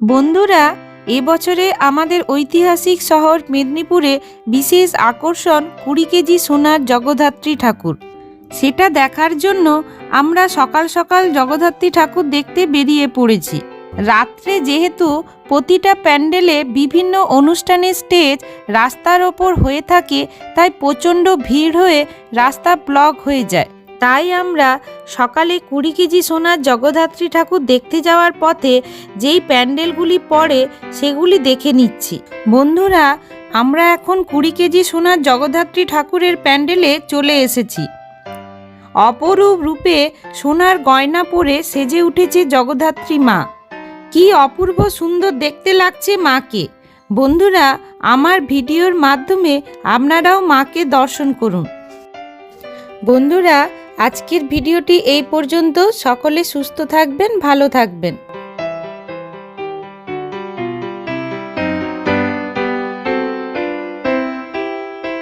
বন্ধুরা এবছরে আমাদের ঐতিহাসিক শহর মেদিনীপুরে বিশেষ আকর্ষণ কুড়ি কেজি সোনার জগদ্ধাত্রী ঠাকুর। সেটা দেখার জন্য আমরা সকাল সকাল জগদ্ধাত্রী ঠাকুর দেখতে বেরিয়ে পড়েছি। রাত্রে যেহেতু প্রতিটা প্যান্ডেলে বিভিন্ন অনুষ্ঠানের স্টেজ রাস্তার ওপর হয়ে থাকে, তাই প্রচণ্ড ভিড় হয়ে রাস্তা ব্লক হয়ে যায়। তাই আমরা সকালে কুড়ি কেজি সোনার জগদ্ধাত্রী ঠাকুর দেখতে যাওয়ার পথে যেই প্যান্ডেলগুলি পড়ে সেগুলি দেখে নিচ্ছি। বন্ধুরা, আমরা এখন কুড়ি কেজি সোনার জগদ্ধাত্রী ঠাকুরের প্যান্ডেলে চলে এসেছি। অপরূপ রূপে সোনার গয়না পরে সেজে উঠেছে জগদ্ধাত্রী মা। কি অপূর্ব সুন্দর দেখতে লাগছে মাকে। বন্ধুরা, আমার ভিডিওর মাধ্যমে আপনারাও মাকে দর্শন করুন। বন্ধুরা আজকের ভিডিওটি এই পর্যন্ত। সকলে সুস্থ থাকবেন ভালো থাকবেন।